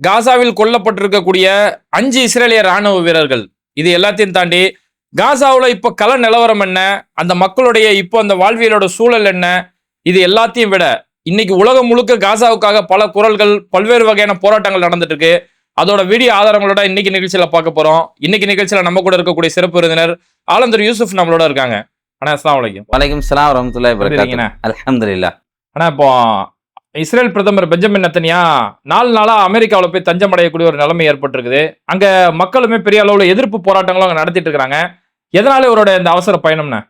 காசாவில் கொல்லப்பட்டிருக்கக்கூடிய அஞ்சு இஸ்ரேலிய ராணுவ வீரர்கள். இது எல்லாத்தையும் தாண்டி காசாவுல இப்போ கள நிலவரம் என்ன? அந்த மக்களுடைய இப்போ அந்த வாழ்வியலோட சூழல் என்ன? இது எல்லாத்தையும் விட இன்னைக்கு உலகம் முழுக்க காசாவுக்காக பல குரல்கள் பல்வேறு வகையான போராட்டங்கள் நடந்துட்டு இருக்கு அதோட வீடியோ ஆதாரங்களோட இன்னைக்கு நிகழ்ச்சியில பார்க்க போறோம். இன்னைக்கு நிகழ்ச்சியில நம்ம கூட இருக்கக்கூடிய சிறப்பு விருந்தினர் ஆலந்தர் யூசுப் நம்மளோட இருக்காங்க. அண்ணா அஸ்லாம் வலைக்கும் வலைக்கம் சலாம்? வரகாத்து அல்ஹம்துலில்லாஹ். ஆனா இப்போ இஸ்ரேல் பிரதமர் பெஞ்சமின் நத்தனியா நாலு நாளா அமெரிக்காவில் போய் தஞ்சம் அடையக்கூடிய ஒரு நிலைமை ஏற்பட்டிருக்குது. அங்க மக்களுமே பெரிய அளவில் எதிர்ப்பு போராட்டங்களும் அங்கே நடத்திட்டு இருக்கிறாங்க எதனால இவரோட இந்த அவசர பயணம்னு?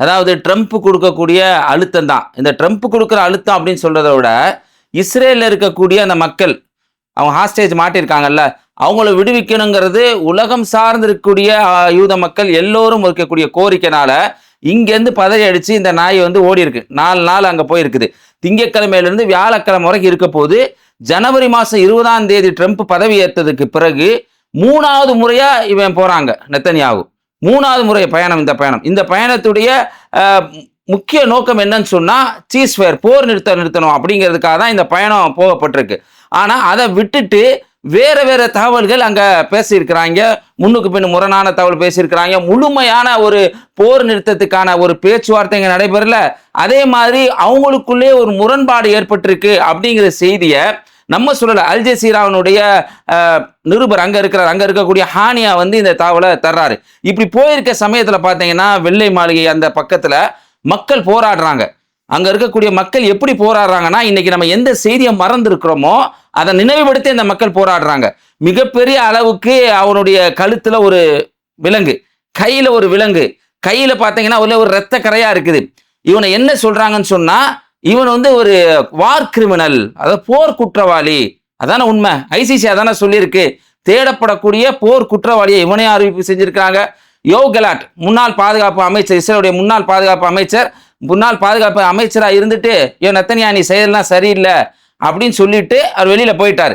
அதாவது ட்ரம்ப் கொடுக்கக்கூடிய அழுத்தம் தான். இந்த ட்ரம்ப் கொடுக்குற அழுத்தம் அப்படின்னு சொல்றதை விட இஸ்ரேலில் இருக்கக்கூடிய அந்த மக்கள் அவங்க ஹாஸ்டேஜ் மாட்டியிருக்காங்கல்ல அவங்கள விடுவிக்கணுங்கிறது உலகம் சார்ந்து இருக்கக்கூடிய யூத மக்கள் எல்லோரும் இருக்கக்கூடிய கோரிக்கைனால இங்கேருந்து பதறி அடிச்சு இந்த நாய் வந்து ஓடி இருக்கு நாலு நாள் அங்கே போயிருக்குது. திங்கட்கிழமையிலேருந்து வியாழக்கிழமை வரைக்கும் இருக்க போது ஜனவரி மாதம் இருபதாம் தேதி ட்ரம்ப் பதவி ஏற்றதுக்கு பிறகு மூணாவது முறையா இவன் போறாங்க நெத்தன்யாவு மூணாவது முறை பயணம் இந்த பயணம். இந்த பயணத்துடைய முக்கிய நோக்கம் என்னன்னு சொன்னா சீஸ்வேர் போர் நிறுத்த நிறுத்தணும் அப்படிங்கிறதுக்காக தான் இந்த பயணம் போகப்பட்டிருக்கு. ஆனா அதை விட்டுட்டு வேற வேற தகவல்கள் அங்க பேசியிருக்கிறாங்க. முன்னுக்கு பின் முரணான தகவல் பேசியிருக்கிறாங்க. முழுமையான ஒரு போர் நிறுத்தத்துக்கான ஒரு பேச்சுவார்த்தை இங்க நடைபெறல. அதே மாதிரி அவங்களுக்குள்ளே ஒரு முரண்பாடு ஏற்பட்டிருக்கு அப்படிங்கிற செய்தியை நம்ம சொல்லல. அல் ஜசீராவினுடைய நிருபர் அங்க இருக்கிறார். அங்க இருக்கக்கூடிய ஹானியா வந்து இந்த தகவலை தர்றாரு. இப்படி போயிருக்க சமயத்துல பாத்தீங்கன்னா வெள்ளை மாளிகை அந்த பக்கத்துல மக்கள் போராடுறாங்க. அங்க இருக்கக்கூடிய மக்கள் எப்படி போராடுறாங்கன்னா இன்னைக்கு நம்ம எந்த செய்தியை மறந்துருக்கிறோமோ அதை நினைவுபடுத்தி இந்த மக்கள் போராடுறாங்க. மிகப்பெரிய அளவுக்கு அவனுடைய கழுத்துல ஒரு விலங்கு கையில ஒரு விலங்கு. கையில பாத்தீங்கன்னா உள்ள ஒரு ரத்த கரையா இருக்குது. இவனை என்ன சொல்றாங்கன்னு சொன்னா இவன் வந்து ஒரு வார் கிரிமினல் அதாவது போர் குற்றவாளி. அதானே உண்மை. ஐசிசி அதானே சொல்லியிருக்கு. தேடப்படக்கூடிய போர் குற்றவாளியை இவனே அறிவிப்பு செஞ்சிருக்கிறாங்க. யோ கெலாட் முன்னாள் பாதுகாப்பு அமைச்சர் இஸ்ரேலுடைய முன்னாள் பாதுகாப்பு அமைச்சர் முன்னாள் பாதுகாப்பு அமைச்சராக இருந்துட்டு யோ நத்தனியா நீ செயல்லாம் சரியில்லை அப்படின்னு சொல்லிட்டு அவர் வெளியில் போயிட்டார்.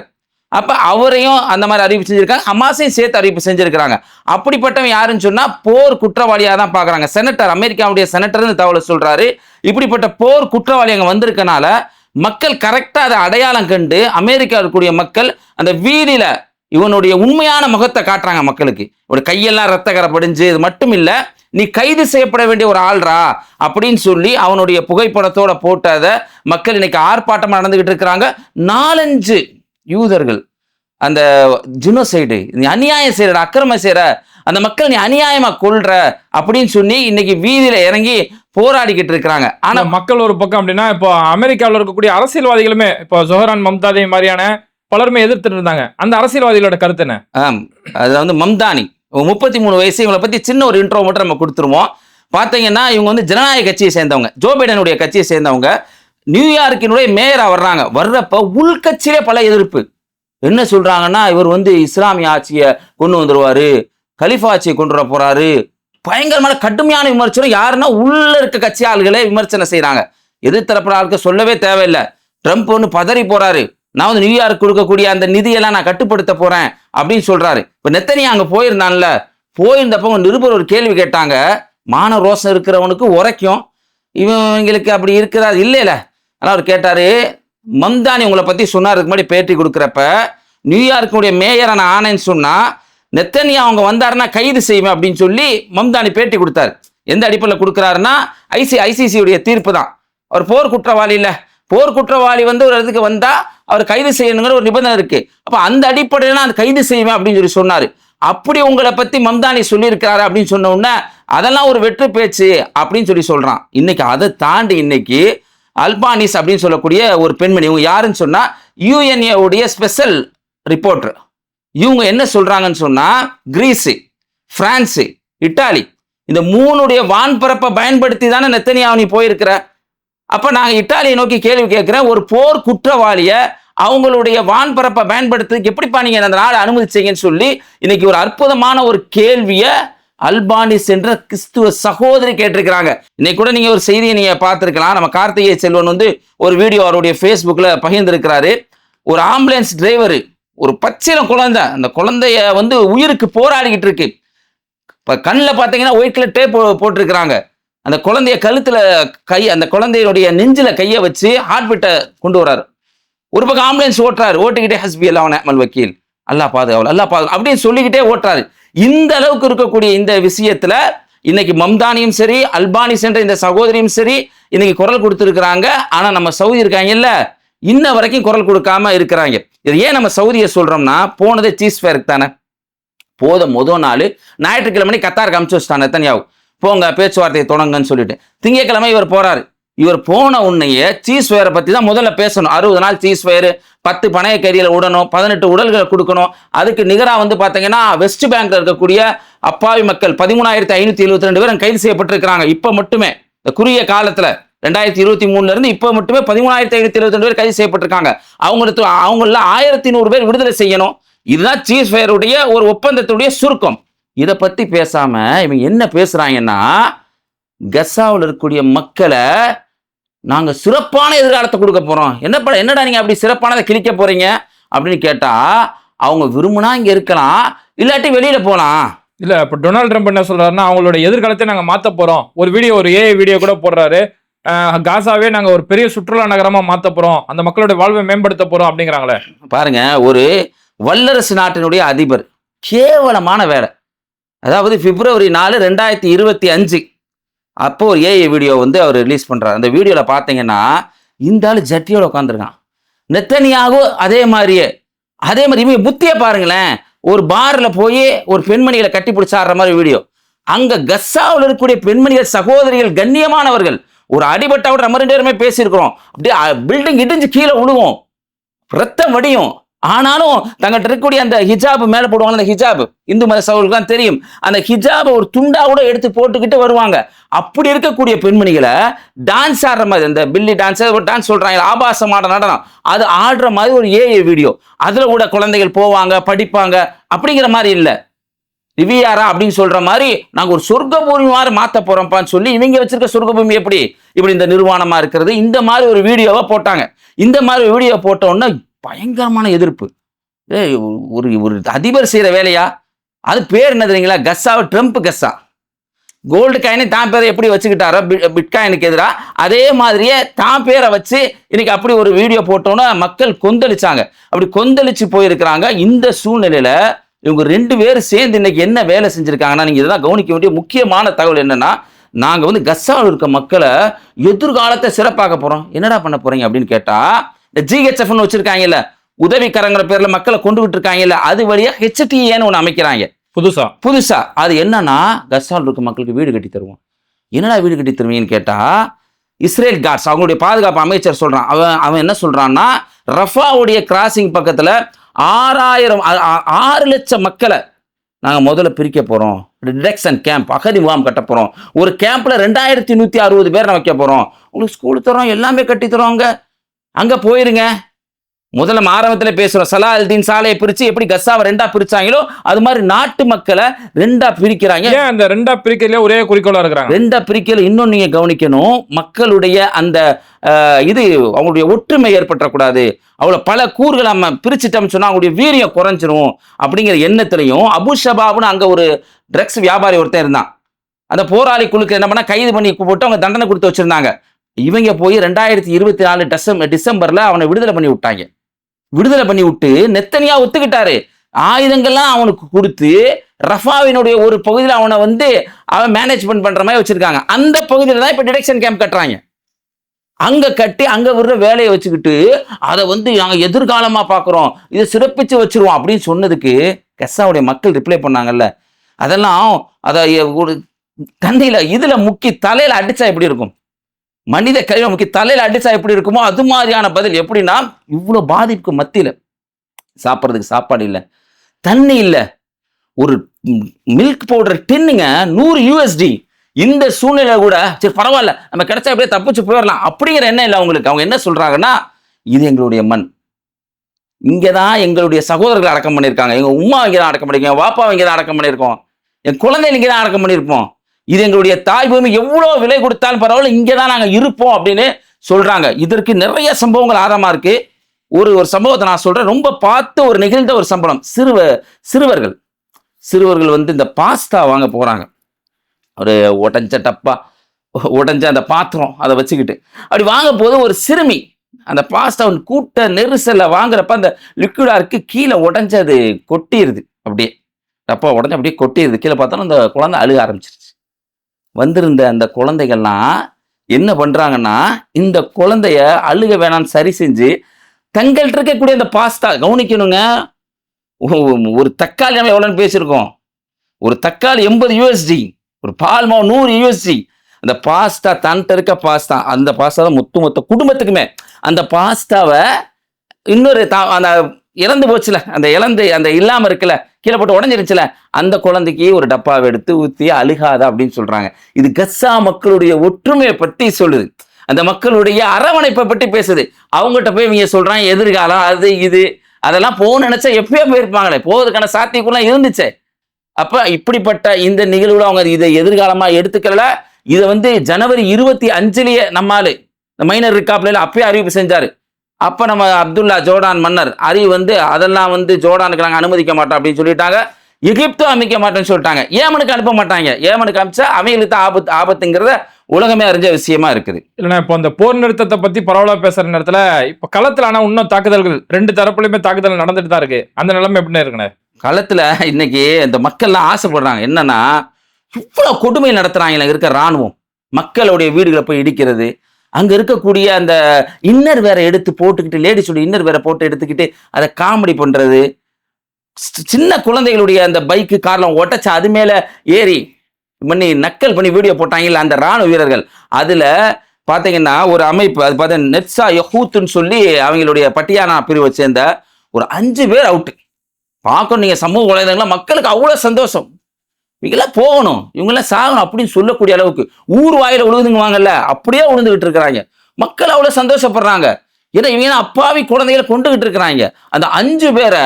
அப்போ அவரையும் அந்த மாதிரி அறிவிப்பு செஞ்சுருக்காங்க. ஹமாஸையும் சேர்த்து அறிவிப்பு செஞ்சுருக்கிறாங்க. அப்படிப்பட்டவன் யாருன்னு சொன்னால் போர் குற்றவாளியாக தான் பார்க்குறாங்க செனட்டர் அமெரிக்காவுடைய செனட்டர்னு தகவலை சொல்கிறாரு இப்படிப்பட்ட போர் குற்றவாளி அங்கே வந்திருக்கனால மக்கள் கரெக்டாக அதை அடையாளம் கண்டு அமெரிக்கா இருக்கக்கூடிய மக்கள் அந்த வீதியில் இவனுடைய உண்மையான முகத்தை காட்டுறாங்க மக்களுக்கு. ஒரு கையெல்லாம் ரத்த கரை படிஞ்சு இது மட்டும் இல்லை நீ கைது செய்யப்பட வேண்டிய ஒரு ஆள்ரா அப்படின்னு சொல்லி அவனுடைய புகைப்படத்தோட போட்டதை மக்கள் இன்னைக்கு ஆர்ப்பாட்டமா நடந்துகிட்டு இருக்கிறாங்க. நாலஞ்சு யூதர்கள் அந்த ஜினோசைடு நீ அநியாயம் செய்யற அக்கிரமம் செய்யற அந்த மக்கள் நீ அநியாயமா கொல்ற அப்படின்னு சொல்லி இன்னைக்கு வீதியில இறங்கி போராடிக்கிட்டு இருக்கிறாங்க. ஆனா மக்கள் ஒரு பக்கம் அப்படின்னா இப்போ அமெரிக்காவில் இருக்கக்கூடிய அரசியல்வாதிகளுமே இப்போ ஜொஹரான் மம்தாதே மாதிரியான பலருமே எதிர்த்துட்டு இருந்தாங்க. அந்த அரசியல்வாதிகளோட கருத்து என்ன? அது வந்து மம்தானி. முப்பத்தி மூணு வயசு இவங்களை பத்தி சின்ன ஒரு இன்ட்ரோ மட்டும் நம்ம கொடுத்துருவோம். பார்த்தீங்கன்னா இவங்க வந்து ஜனநாயக கட்சியை சேர்ந்தவங்க. ஜோ பைடனுடைய கட்சியை சேர்ந்தவங்க. நியூயார்க்கினுடைய மேயரா வர்றாங்க. வர்றப்ப உள்கட்சியிலே பல எதிர்ப்பு. என்ன சொல்றாங்கன்னா இவர் வந்து இஸ்லாமிய ஆட்சியை கொண்டு வந்துருவாரு. கலிஃபா ஆட்சியை கொண்டு வர போறாரு. பயங்கரமான கடுமையான விமர்சனம். யாருன்னா உள்ள இருக்க கட்சி ஆளுகளே விமர்சனம் செய்றாங்க. எதிர்த்தரப்புற ஆளுக்கு சொல்லவே தேவையில்லை. ட்ரம்ப் ஒன்று பதறி போறாரு. நான் வந்து நியூயார்க் கொடுக்கக்கூடிய அந்த நிதியெல்லாம் நான் கட்டுப்படுத்த போறேன் அப்படின்னு சொல்றாரு. இப்ப நெத்தனியா அங்க போயிருந்தான்ல போயிருந்தப்ப நிருபர் ஒரு கேள்வி கேட்டாங்க. மான ரோசம் இருக்கிறவனுக்கு உரைக்கும். இவங்களுக்கு அப்படி இருக்கிறா? இல்லைல்ல ஆனால் அவர் கேட்டாரு மம்தானி உங்களை பத்தி சொன்னாருக்கு முன்னாடி பேட்டி கொடுக்குறப்ப நியூயார்க்குடைய மேயரை நான் ஆனேன்னு சொன்னா நெத்தனியா அவங்க வந்தாருன்னா கைது செய்வேன் அப்படின்னு சொல்லி மம்தானி பேட்டி கொடுத்தாரு. எந்த அடிப்படையில் கொடுக்குறாருன்னா ஐசி ஐசிசியுடைய தீர்ப்பு தான். அவர் போர் குற்றவாளி இல்லை போர் குற்றவாளி வந்து ஒரு இடத்துக்கு வந்தா அவர் கைது செய்யணுங்கிற ஒரு நிபந்தனை இருக்கு. அப்ப அந்த அடிப்படையில் நான் கைது செய்வேன் அப்படின்னு சொல்லி சொன்னாரு. அப்படி உங்களை பத்தி மம்தானி சொல்லியிருக்கிறாரு அப்படின்னு சொன்ன உடனே அதெல்லாம் ஒரு வெற்று பேச்சு அப்படின்னு சொல்லி சொல்றான். இன்னைக்கு அதை தாண்டி இன்னைக்கு அல்பானிஸ் அப்படின்னு சொல்லக்கூடிய ஒரு பெண்மணி இவங்க யாருன்னு சொன்னா யூஎன்ஏவுடைய ஸ்பெஷல் ரிப்போர்ட்டர் இவங்க என்ன சொல்றாங்கன்னு சொன்னா கிரீஸு பிரான்ஸு இட்டாலி இந்த மூணுடைய வான்பரப்பை பயன்படுத்தி தானே நெத்தனியாவணி போயிருக்கிற? அப்போ நாங்கள் இத்தாலியை நோக்கி கேள்வி கேட்குறேன் ஒரு போர் குற்றவாளியை அவங்களுடைய வான்பரப்பை பயன்படுத்துறதுக்கு எப்படிப்பா நீங்கள் அந்த நாளை அனுமதிச்சீங்கன்னு சொல்லி இன்னைக்கு ஒரு அற்புதமான ஒரு கேள்வியை அல்பானிஸ் என்ற கிறிஸ்துவ சகோதரி கேட்டிருக்கிறாங்க. இன்னைக்கு கூட நீங்கள் ஒரு செய்தியை நீங்கள் பார்த்துருக்கலாம். நம்ம கார்த்திகை செல்வன் வந்து ஒரு வீடியோ அவருடைய ஃபேஸ்புக்கில் பகிர்ந்திருக்கிறாரு. ஒரு ஆம்புலன்ஸ் டிரைவர் ஒரு பச்சிலம் குழந்தை அந்த குழந்தைய வந்து உயிருக்கு போராடிக்கிட்டு இருக்கு. இப்போ கண்ணில் பார்த்தீங்கன்னா ஒயிட் கலர் டேப் போட்டிருக்கிறாங்க. அந்த குழந்தைய கழுத்துல கை அந்த குழந்தையுடைய நெஞ்சில கையை வச்சு ஹார்ட் பீட்டை கொண்டு வராரு ஒரு பக்கம் ஆம்புலன்ஸ் ஓட்டுறாரு. ஓட்டிக்கிட்டே ஹஸ்பி அல்லா அமல் வக்கீல். அல்லா பாதுகாவல் அல்லா பாதுகா அப்படின்னு சொல்லிக்கிட்டே ஓட்டுறாரு. இந்த அளவுக்கு இருக்கக்கூடிய இந்த விஷயத்துல இன்னைக்கு மம்தானியும் சரி அல்பானி சென்ற இந்த சகோதரியும் சரி இன்னைக்கு குரல் கொடுத்துருக்குறாங்க. ஆனா நம்ம சவுதி இருக்காங்கல்ல இன்ன வரைக்கும் குரல் கொடுக்காம இருக்கிறாங்க. இது ஏன் நம்ம சவுதியை சொல்றோம்னா போனதே சீஸ் ஃபேருக்கு தானே. போத முதல் நாள் ஞாயிற்றுக்கிழமை கத்தார் காமிச்சு வச்சுட்டான் நெத்தன்யாவு. போங்க பேச்சுவார்த்தையை தொடங்கன்னு சொல்லிட்டு. திங்கட்கிழமை இவர் போறாரு. இவர் போன உன்னையே சீஸ் ஃபயரை பத்தி தான் முதல்ல பேசணும். அறுபது நாள் சீஸ் ஃபயர் பத்து பணைய கரியில் விடணும் பதினெட்டு உடல்களை கொடுக்கணும். அதுக்கு நிகராக வந்து பார்த்தீங்கன்னா வெஸ்ட் பேங்க்ல இருக்கக்கூடிய அப்பாவி மக்கள் பதிமூணாயிரத்தி ஐநூத்தி எழுபத்தி ரெண்டு பேரும் கைது செய்யப்பட்டிருக்கிறாங்க. இப்ப மட்டுமே இந்த குறுகிய காலத்துல ரெண்டாயிரத்தி இருபத்தி மூணுல இருந்து இப்ப மட்டுமே பதிமூணாயிரத்தி ஐநூத்தி எழுபத்தி ரெண்டு பேர் கைது செய்யப்பட்டிருக்காங்க. அவங்களுக்கு அவங்கள ஆயிரத்தி நூறு பேர் விடுதலை செய்யணும். இதுதான் சீஸ் ஃபயருடைய ஒரு ஒப்பந்தத்துடைய சுருக்கம். இதை பத்தி பேசாம இவங்க என்ன பேசுறாங்கன்னா கசாவில் இருக்கக்கூடிய மக்களை நாங்க சிறப்பான எதிர்காலத்தை கொடுக்க போறோம். என்ன பட என்னடா நீங்க அப்படி சிறப்பானதை கிழிக்க போறீங்க? அப்படின்னு கேட்டா அவங்க விரும்புனா இங்க இருக்கலாம் இல்லாட்டி வெளியில போலாம். இல்ல இப்ப டொனால்ட் ட்ரம்ப் என்ன சொல்றாருன்னா அவங்களோட எதிர்காலத்தை நாங்க மாத்த போறோம். ஒரு வீடியோ ஒரு ஏஐ வீடியோ கூட போடுறாரு. காசாவே நாங்க ஒரு பெரிய சுற்றுலா நகரமா மாத்த போறோம். அந்த மக்களோட வாழ்வை மேம்படுத்த போறோம் அப்படிங்கிறாங்களே. பாருங்க ஒரு வல்லரசு நாட்டினுடைய அதிபர் கேவலமான வேலை. அதாவது பிப்ரவரி நாலு ரெண்டாயிரத்தி இருபத்தி அஞ்சு. அப்போ ஒரு ஏஐ வீடியோ வந்து அவர் ரிலீஸ் பண்ணுறாரு அந்த வீடியோவில் பார்த்தீங்கன்னா இந்த ஆள் ஜட்டியோட உட்காந்துருக்கான் நெத்தனியாகவும் அதே மாதிரியே அதே மாதிரி இவங்க புத்தியை பாருங்களேன். ஒரு பாரில் போய் ஒரு பெண்மணிகளை கட்டி பிடிச்சாடுற மாதிரி வீடியோ அங்கே கஸ்ஸாவில் இருக்கக்கூடிய பெண்மணிகள் சகோதரிகள் கண்ணியமானவர்கள் ஒரு அடிபட்டாவோட நம்ம ரெண்டு பேருமே பேசியிருக்கிறோம். அப்படியே பில்டிங் இடிஞ்சு கீழே விழுவோம் ரத்தம் வடியும். ஆனாலும் தங்கிட்ட இருக்கக்கூடிய அந்த ஹிஜாப் மேலே போடுவாங்க அந்த ஹிஜாப்? இந்து மத சகோதரர்களுக்கு தெரியும். அந்த ஹிஜாபை ஒரு துண்டா கூட எடுத்து போட்டுக்கிட்டு வருவாங்க. அப்படி இருக்கக்கூடிய பெண்மணிகளை டான்ஸ் ஆடுற மாதிரி இந்த பில்லி டான்ஸ் ஒரு டான்ஸ் சொல்கிறாங்க ஆபாசமான நடனம். அது ஆடுற மாதிரி ஒரு ஏஏ வீடியோ அதில் கூட குழந்தைகள் போவாங்க படிப்பாங்க அப்படிங்கிற மாதிரி இல்லை. ரிவியாரா அப்படின்னு சொல்ற மாதிரி நாங்கள் ஒரு சொர்க்க பூமி மாதிரி மாற்ற போறோம்ப்பான்னு சொல்லி இவங்க வச்சிருக்க சொர்க்க பூமி எப்படி? இப்படி இந்த நிர்வாணமா இருக்கிறது. இந்த மாதிரி ஒரு வீடியோவை போட்டாங்க. இந்த மாதிரி வீடியோ போட்டோன்னா பயங்கரமான எதிர்ப்பு. ஏய் ஒரு ஒரு அதிபர் செய்கிற வேலையா? அது பேர் என்ன தெரியுங்களா? கஸ்ஸாவை ட்ரம்ப் கஸ்ஸா. கோல்டு காயினை தான் பேரை எப்படி வச்சுக்கிட்டாரோ? பிட்காயினுக்கு எதிராக. அதே மாதிரியே தான் பேரை வச்சு இன்னைக்கு அப்படி ஒரு வீடியோ போட்டோன்னா மக்கள் கொந்தளிச்சாங்க. அப்படி கொந்தளிச்சு போயிருக்கிறாங்க. இந்த சூழ்நிலையில இவங்க ரெண்டு பேரும் சேர்ந்து இன்னைக்கு என்ன வேலை செஞ்சிருக்காங்கன்னா நீங்க இதெல்லாம் கவனிக்க வேண்டிய முக்கியமான தகவல் என்னன்னா நாங்கள் வந்து கஸ்ஸாவில் இருக்க மக்களை எதிர்காலத்தை சிறப்பாக போகிறோம் என்னடா பண்ண போறீங்க அப்படின்னு கேட்டால் இந்த ஜிஹெச்எஃப்னு வச்சிருக்காங்கல்ல உதவிக்கரங்கிற பேர்ல மக்களை கொண்டு விட்டு இருக்காங்கல்ல அது வழியா ஹெச்டிஏன்னு ஒன்று அமைக்கிறாங்க. புதுசா? புதுசா. அது என்னன்னா கஸ்ஸாவில் இருக்க மக்களுக்கு வீடு கட்டி தருவோம். என்னடா வீடு கட்டி தருவீங்கன்னு கேட்டா இஸ்ரேல் கார்ட்ஸ் அவங்களுடைய பாதுகாப்பு அமைச்சர் சொல்றான். அவன் அவன் என்ன சொல்றான்னா ரஃபாவுடைய கிராசிங் பக்கத்துல ஆறாயிரம் ஆறு லட்சம் மக்களை நாங்கள் முதல்ல பிரிக்க போகிறோம் டிடெக்ஷன் கேம்ப் அகதி முகாம் கட்ட போகிறோம் ஒரு கேம்ப்ல ரெண்டாயிரத்தி நூற்றி அறுபது பேர் வைக்க போகிறோம் உங்களுக்கு ஸ்கூல் தரோம் எல்லாமே கட்டி தரோம் அங்கே போயிருங்க. முதல்ல ஆரம்பத்தில் பேசுகிறோம் சலாஹுதீன் சாலையை பிரித்து எப்படி கஸ்ஸாவை ரெண்டா பிரிச்சாங்களோ அது மாதிரி நாட்டு மக்களை ரெண்டா பிரிக்கிறாங்க. ஏன் அந்த ரெண்டா பிரிக்கிறதுல ஒரே குறிக்கோளா இருக்கிறாங்க? ரெண்டா பிரிக்கல இன்னும் நீங்க கவனிக்கணும். மக்களுடைய அந்த இது அவங்களுடைய ஒற்றுமை ஏற்பட்டக்கூடாது. அவ்வளோ பல கூறுகளை நம்ம பிரிச்சுட்டோம்னு சொன்னா அவங்களுடைய வீரியம் குறைஞ்சிரும். அப்படிங்கிற எண்ணத்திலையும் அபு ஷபாப்னு அங்க ஒரு ட்ரக்ஸ் வியாபாரி ஒருத்தன் இருந்தான். அந்த போராளி குழுக்கு என்ன பண்ணா கைது பண்ணி போட்டு அவங்க தண்டனை கொடுத்து வச்சிருந்தாங்க. இவங்க போய் ரெண்டாயிரத்தி இருபத்தி நாலு டிசம்பர் டிசம்பர்ல அவனை விடுதலை பண்ணி விட்டாங்க. விடுதலை பண்ணி விட்டு நெத்தனியா ஒத்துக்கிட்டாரு. ஆயுதங்கள்லாம் அவனுக்கு கொடுத்து ரஃபாவினுடைய ஒரு பகுதியில் அவனை வந்து அவன் மேனேஜ்மெண்ட் பண்ற மாதிரி வச்சிருக்காங்க. அந்த பகுதியில் தான் இப்போ டிடெக்ஷன் கேம்ப் கட்டுறாங்க. அங்க கட்டி அங்க விடுற வேலையை வச்சுக்கிட்டு அதை வந்து நாங்க எதிர்காலமா பார்க்குறோம். இதை சிறப்பிச்சு வச்சிருவோம் அப்படின்னு சொன்னதுக்கு கெஸ்ஸாவுடைய மக்கள் ரிப்ளை பண்ணாங்கல்ல. அதெல்லாம் அதை ஒரு தண்ணியில இதுல முக்கி தலையில அடிச்சா எப்படி இருக்கும்? மனித கழிவை முக்கி தலையில் அடிச்சா எப்படி இருக்குமோ அது மாதிரியான பதில். எப்படின்னா இவ்வளோ பாதிப்புக்கு மத்தியில் சாப்பிட்றதுக்கு சாப்பாடு இல்லை தண்ணி இல்லை ஒரு மில்க் பவுடர் டின்னுங்க நூறு யூஎஸ்டி இந்த சூழ்நிலை கூட சரி பரவாயில்ல நம்ம கிடைச்சா அப்படியே தப்பிச்சு போயிடலாம். அப்படிங்கிற எண்ணம் இல்லை அவங்களுக்கு. அவங்க என்ன சொல்றாங்கன்னா இது எங்களுடைய மண். இங்கே தான் எங்களுடைய சகோதரர்கள் அடக்கம் பண்ணியிருக்காங்க. எங்கள் உமா இங்கே தான் அடக்கம் பண்ணியிருக்கோம் வாப்பா இங்கே தான் அடக்கம் பண்ணியிருக்கோம் என் குழந்தை இங்கே தான் அடக்கம் பண்ணியிருப்போம். இது எங்களுடைய தாய் பூமி எவ்வளோ விலை கொடுத்தாலும் பரவாயில்ல இங்கே தான் நாங்கள் இருப்போம் அப்படின்னு சொல்கிறாங்க இதற்கு நிறைய சம்பவங்கள் ஆதாரமாக இருக்குது ஒரு ஒரு சம்பவத்தை நான் சொல்கிறேன் ரொம்ப பார்த்து ஒரு நிகழ்ந்த ஒரு சம்பளம் சிறுவ சிறுவர்கள். சிறுவர்கள் வந்து இந்த பாஸ்தா வாங்க போகிறாங்க ஒரு உடஞ்ச டப்பா உடஞ்ச அந்த பாத்திரம் அதை வச்சுக்கிட்டு. அப்படி வாங்க போது ஒரு சிறுமி அந்த பாஸ்தா கூட்ட நெரிசலில் வாங்குறப்ப அந்த லிக்விடாக இருக்குது கீழே உடஞ்ச அது கொட்டிடுது அப்படியே. டப்பா உடஞ்சு அப்படியே கொட்டிடுது கீழே பார்த்தாலும் அந்த குழந்தை அழுக ஆரம்பிச்சிருச்சு. வந்திருந்த அந்த குழந்தைகள்லாம் என்ன பண்ணுறாங்கன்னா இந்த குழந்தைய அழுக வேணாம்னு சரி செஞ்சு தங்கள்கிட்ட இருக்கக்கூடிய அந்த பாஸ்தா கவனிக்கணுங்க. ஒரு தக்காளி நம்ம எவ்வளோன்னு பேசியிருக்கோம். ஒரு தக்காளி எண்பது யூஎஸ்டி ஒரு பால் மாவு நூறு யூஎஸ்டி அந்த பாஸ்தா தன்ட்ட இருக்க பாஸ்தா அந்த பாஸ்தா தான் மொத்த மொத்த குடும்பத்துக்குமே. அந்த பாஸ்தாவை இன்னொரு தா அந்த இறந்து போச்சுல. அந்த இழந்து அந்த இல்லாமல் இருக்குல்ல கீழே போட்டு உடஞ்சிருச்சுல அந்த குழந்தைக்கு ஒரு டப்பாவை எடுத்து ஊற்றி அழுகாத அப்படின்னு சொல்கிறாங்க இது கஸ்ஸா மக்களுடைய ஒற்றுமையை பற்றி சொல்லுது. அந்த மக்களுடைய அரவணைப்பை பற்றி பேசுது. அவங்ககிட்ட போய் இவங்க சொல்கிறாங்க எதிர்காலம் அது இது அதெல்லாம் போகணும்னு நினச்சா எப்பயோ போயிருப்பாங்களே. போவதுக்கான சாத்தியக்குள்ள இருந்துச்சே. அப்போ இப்படிப்பட்ட இந்த நிகழ்வுல அவங்க இதை எதிர்காலமாக எடுத்துக்கல. இதை வந்து ஜனவரி இருபத்தி அஞ்சுலேயே நம்மால் இந்த மைனர் இருக்காப்ல அப்பயே அறிவிப்பு செஞ்சாரு. அப்ப நம்ம அப்துல்லா ஜோர்டான் மன்னர் அறி வந்து அதெல்லாம் வந்து ஜோர்டானுக்கு நாங்க அனுமதிக்க மாட்டோம் அப்படின்னு சொல்லிட்டாங்க. எகிப்தும் அமைக்க மாட்டோம்னு சொல்லிட்டாங்க. ஏமனுக்கு அனுப்ப மாட்டாங்க. ஏமனுக்கு அனுப்பிச்சா அவங்களுக்கு தான் ஆபத்து ஆபத்துங்கிறத உலகமே அறிஞ்ச விஷயமா இருக்குது. இல்லைன்னா இப்போ அந்த போர் நிறுத்தத்தை பத்தி பரவலா பேசுற நேரத்துல இப்ப களத்துல ஆனா இன்னும் தாக்குதல்கள் ரெண்டு தரப்புலயுமே தாக்குதல் நடந்துட்டு தான் இருக்கு. அந்த நிலைமை எப்படின்னு இருக்குண்ணே? களத்துல இன்னைக்கு இந்த மக்கள்லாம் ஆசைப்படுறாங்க. என்னன்னா இவ்வளவு கொடுமை நடத்துறாங்க இருக்க ராணுவம் மக்களுடைய வீடுகளை போய் இடிக்கிறது அங்க இருக்கக்கூடிய அந்த இன்னர் வேற எடுத்து போட்டுக்கிட்டு லேடிஸோட இன்னர் வேற போட்டு எடுத்துக்கிட்டு அதை காமெடி பண்றது. சின்ன குழந்தைகளுடைய அந்த பைக்கு கார்லாம் ஒட்டச்சு அது மேல ஏறி பண்ணி நக்கல் பண்ணி வீடியோ போட்டாங்கல்ல அந்த ராணுவ வீரர்கள். அதுல பாத்தீங்கன்னா ஒரு அமைப்பு அது பார்த்தா நெட்ஸா யஹூத்துன்னு சொல்லி அவங்களுடைய பட்டியானா பிரிவை சேர்ந்த ஒரு அஞ்சு பேர் அவுட்டு பார்க்கணும் நீங்க சமூக வலைதளங்கள மக்களுக்கு அவ்வளவு சந்தோஷம். இவங்கெல்லாம் போகணும். இவங்கெல்லாம் சாகணும் அப்படின்னு சொல்லக்கூடிய அளவுக்கு ஊர் வாயில விழுதுங்குவாங்கல்ல அப்படியே உழுந்துகிட்டு இருக்கிறாங்க. மக்கள் அவ்வளவு சந்தோஷப்படுறாங்க. ஏன்னா இவங்க தான் அப்பாவி குழந்தைகளை கொண்டுகிட்டு இருக்கிறாங்க. அந்த அஞ்சு பேரை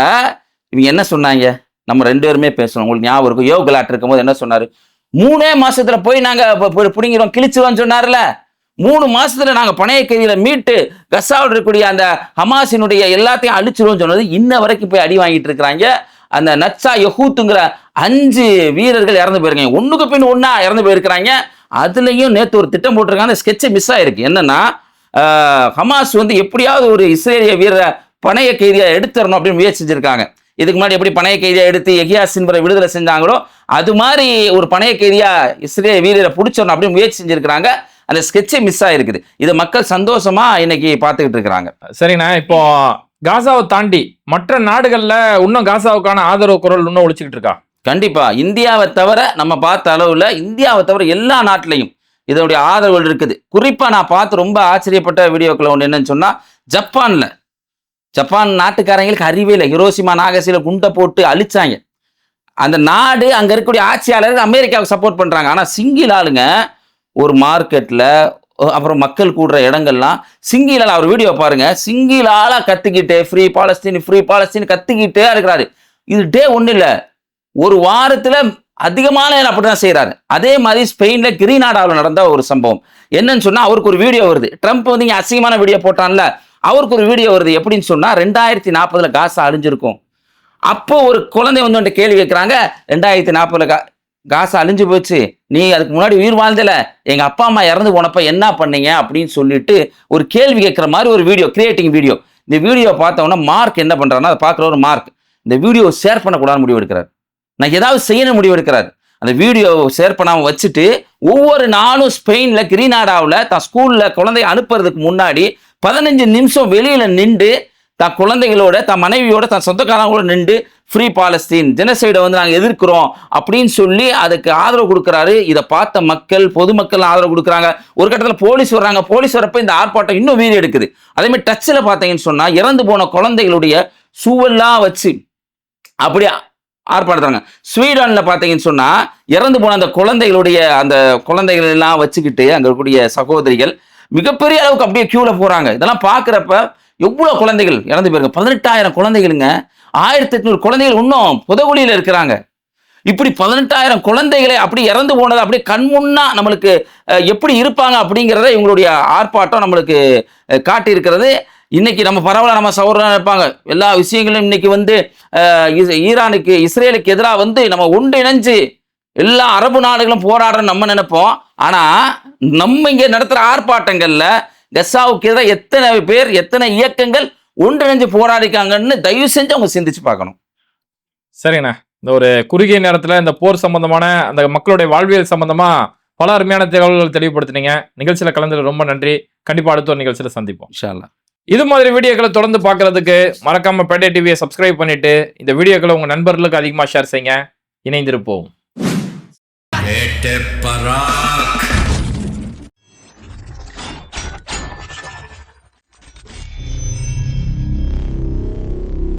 இவங்க என்ன சொன்னாங்க? நம்ம ரெண்டு பேருமே பேசணும். உங்களுக்கு ஞாபகம் இருக்கும். யோகலாட் இருக்கும்போது என்ன சொன்னாரு? மூணே மாசத்துல போய் நாங்க பிடிங்கிறோம் கிழிச்சிருவோம் சொன்னார்ல மூணு மாசத்துல நாங்க பணைய கைதியில மீட்டு கசாவில் இருக்கக்கூடிய அந்த ஹமாசினுடைய எல்லாத்தையும் அழிச்சிருவோம் சொன்னது இன்ன வரைக்கும் போய் அடி வாங்கிட்டு இருக்கிறாங்க. அந்த நட்சா யஹூத்துங்கிற அஞ்சு வீரர்கள் இறந்து போயிருக்காங்க. ஒன்றுக்கு பின் ஒன்றா இறந்து போயிருக்கிறாங்க. அதுலேயும் நேற்று ஒரு திட்டம் போட்டிருக்காங்க. அந்த ஸ்கெட்ச் மிஸ் ஆயிருக்கு. என்னன்னா ஹமாஸ் வந்து எப்படியாவது ஒரு இஸ்ரேலிய வீரரை பணைய கைதியாக எடுத்துடணும் அப்படின்னு முயற்சி செஞ்சுருக்காங்க இதுக்கு முன்னாடி எப்படி பணைய கைதியாக எடுத்து எகியா சின்பரை விடுதலை செஞ்சாங்களோ அது மாதிரி ஒரு பணைய கைதியாக இஸ்ரேலிய வீரரை பிடிச்சிடணும் அப்படின்னு முயற்சி செஞ்சிருக்கிறாங்க அந்த ஸ்கெட்சே மிஸ் ஆயிருக்குது. இதை மக்கள் சந்தோஷமா இன்னைக்கு பார்த்துக்கிட்டு இருக்கிறாங்க. சரிண்ணா இப்போ காசாவை தாண்டி மற்ற நாடுகளில் இன்னும் காசாவுக்கான ஆதரவு குரல் இன்னும் ஒழிச்சுக்கிட்டு இருக்கா? கண்டிப்பாக இந்தியாவை தவிர நம்ம பார்த்த அளவில் இந்தியாவை தவிர எல்லா நாட்டிலையும் இதனுடைய ஆதரவுகள் இருக்குது. குறிப்பாக நான் பார்த்து ரொம்ப ஆச்சரியப்பட்ட வீடியோக்களை ஒன்று என்னன்னு சொன்னால் ஜப்பானில். ஜப்பான் நாட்டுக்காரங்களுக்கு அறிவே இல்லை. ஹிரோசிமா நாகசியில் குண்டை போட்டு அழிச்சாங்க. அந்த நாடு அங்கே இருக்கக்கூடிய ஆட்சியாளர்கள் அமெரிக்காவுக்கு சப்போர்ட் பண்ணுறாங்க ஆனால் சிங்கிள் ஆளுங்க ஒரு மார்க்கெட்டில் அப்புறம் மக்கள் கூடுற இடங்கள்லாம் சிங்கிலால் அவர் வீடியோ பாருங்க சிங்கிள் ஆளா கத்திக்கிட்டு ஃப்ரீ பாலஸ்தீன் ஃப்ரீ பாலஸ்தீன் கத்திக்கிட்டே இருக்கிறாரு. இது டே ஒன்றும் இல்லை. ஒரு வாரத்தில் அதிகமான நேரம் அப்படிதான் செய்கிறாரு அதே மாதிரி ஸ்பெயினில் கிரீனாடாவில் நடந்த ஒரு சம்பவம். என்னன்னு சொன்னால் அவருக்கு ஒரு வீடியோ வருது. ட்ரம்ப் வந்து இங்கே அசிங்கமான வீடியோ போட்டான்ல. அவருக்கு ஒரு வீடியோ வருது. எப்படின்னு சொன்னால் ரெண்டாயிரத்தி நாற்பதில் காசா அழிஞ்சிருக்கும். அப்போ ஒரு குழந்தை வந்து கேள்வி கேட்குறாங்க ரெண்டாயிரத்தி நாற்பதுல கா காசு அழிஞ்சு போச்சு. நீ அதுக்கு முன்னாடி உயிர் வாழ்ந்தல. எங்க அப்பா அம்மா இறந்து போனப்ப என்ன பண்ணீங்க? அப்படின்னு சொல்லிட்டு ஒரு கேள்வி கேட்குற மாதிரி ஒரு வீடியோ கிரியேட்டிங் வீடியோ இந்த வீடியோ பார்த்தோன்னா மார்க் என்ன பண்றாருன்னா அதை பார்க்குற ஒரு மார்க். இந்த வீடியோ ஷேர் பண்ணக்கூடாது முடிவு எடுக்கிறார். நான் ஏதாவது செய்யணும் முடிவு எடுக்கிறார். அந்த வீடியோ ஷேர் பண்ணாமல் வச்சுட்டு ஒவ்வொரு நாளும் ஸ்பெயினில் கிரீனாடாவில் தான் ஸ்கூலில் குழந்தைய அனுப்புறதுக்கு முன்னாடி பதினஞ்சு நிமிஷம் வெளியில் நின்று தான் குழந்தைகளோட தன் மனைவியோட தன் சொந்தக்காரங்களோட நின்று ஃப்ரீ பாலஸ்தீன் ஜெனசைடை வந்து நாங்கள் எதிர்க்கிறோம் அப்படின்னு சொல்லி அதுக்கு ஆதரவு கொடுக்குறாரு. இதை பார்த்த மக்கள் பொதுமக்கள் ஆதரவு கொடுக்குறாங்க. ஒரு கட்டத்தில் போலீஸ் வர்றாங்க. போலீஸ் வரப்போ இந்த ஆர்ப்பாட்டம் இன்னும் வீடு எடுக்குது. அதேமாதிரி டச்சில் பார்த்தீங்கன்னு சொன்னால் இறந்து போன குழந்தைகளுடைய சூவெல்லாம் வச்சு அப்படியே ஆர்ப்பாடுறாங்க. ஸ்வீடனில் பார்த்தீங்கன்னு சொன்னால் இறந்து போன அந்த குழந்தைகளுடைய அந்த குழந்தைகள் எல்லாம் வச்சுக்கிட்டு அங்கே இருக்கக்கூடிய சகோதரிகள் மிகப்பெரிய அளவுக்கு அப்படியே க்யூவில் போகிறாங்க இதெல்லாம் பார்க்குறப்ப எவ்வளோ குழந்தைகள் இறந்து போயிருங்க பதினெட்டாயிரம் குழந்தைகளுங்க. ஆயிரத்தி எட்நூறு குழந்தைகள் இன்னும் புதகுழியில் இருக்கிறாங்க. இப்படி பதினெட்டாயிரம் குழந்தைகளை அப்படி இறந்து போனது அப்படியே கண்முன்னா நம்மளுக்கு எப்படி இருப்பாங்க அப்படிங்கிறத இவங்களுடைய ஆர்ப்பாட்டம் நம்மளுக்கு காட்டியிருக்கிறது. இன்னைக்கு நம்ம பரவாயில்ல நம்ம சௌரம் இருப்பாங்க. எல்லா விஷயங்களும் இன்னைக்கு வந்து ஈரானுக்கு இஸ்ரேலுக்கு எதிராக வந்து நம்ம ஒன்றிணைஞ்சு எல்லா அரபு நாடுகளும் போராடுறோம் நம்ம நினைப்போம். ஆனால் நம்ம இங்கே நடத்துகிற ஆர்ப்பாட்டங்களில் கசாவுக்கு எதிராக எத்தனை பேர் எத்தனை இயக்கங்கள் ஒன்றிணைஞ்சு போராடிக்காங்கன்னு தயவு செஞ்சு அவங்க சிந்திச்சு பார்க்கணும். சரிண்ணா. இந்த ஒரு குறுகிய நேரத்துல இந்த போர் சம்பந்தமான அந்த மக்களுடைய வாழ்வியல் சம்பந்தமா பல அருமையான தகவல்கள் தெளிவுபடுத்தினீங்க. நிகழ்ச்சியில கலந்துல ரொம்ப நன்றி. கண்டிப்பா அடுத்த ஒரு நிகழ்ச்சியில சந்திப்போம். இன்ஷா அல்லாஹ். இது மாதிரி வீடியோக்களை தொடர்ந்து பார்க்கறதுக்கு மறக்காம பேட்டை டிவியை சப்ஸ்கிரைப் பண்ணிட்டு இந்த வீடியோக்களை உங்க நண்பர்களுக்கு அதிகமாக ஷேர் செய்யுங்க. இணைந்திருப்போம்.